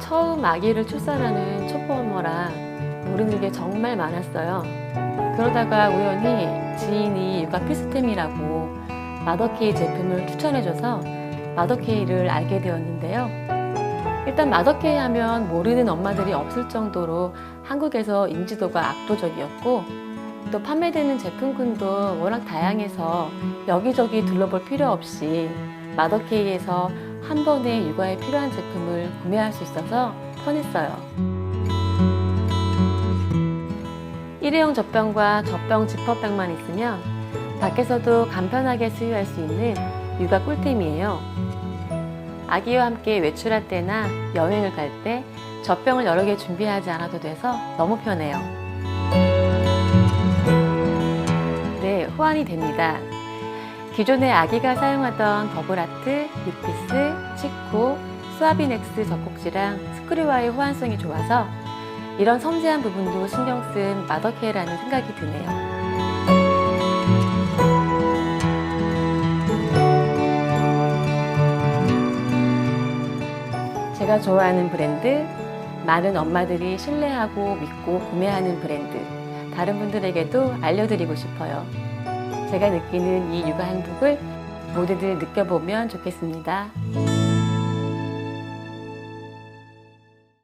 처음 아기를 출산하는 초보 엄마라 모르는 게 정말 많았어요. 그러다가 우연히 지인이 육아 필수템이라고 마더케이 제품을 추천해줘서 마더케이를 알게 되었는데요. 일단 마더케이 하면 모르는 엄마들이 없을 정도로 한국에서 인지도가 압도적이었고 또 판매되는 제품군도 워낙 다양해서 여기저기 둘러볼 필요 없이 마더케이에서 한 번에 육아에 필요한 제품을 구매할 수 있어서 편했어요. 일회용 젖병과 젖병 지퍼백만 있으면 밖에서도 간편하게 수유할 수 있는 육아 꿀템이에요. 아기와 함께 외출할 때나 여행을 갈 때 젖병을 여러 개 준비하지 않아도 돼서 너무 편해요. 네, 호환이 됩니다. 기존에 아기가 사용하던 버블아트, 유피스, 치코, 수아비넥스 젖꼭지랑 스크류와의 호환성이 좋아서 이런 섬세한 부분도 신경 쓴 마더케어라는 생각이 드네요. 제가 좋아하는 브랜드, 많은 엄마들이 신뢰하고 믿고 구매하는 브랜드, 다른 분들에게도 알려드리고 싶어요. 제가 느끼는 이 육아 행복을 모두들 느껴보면 좋겠습니다.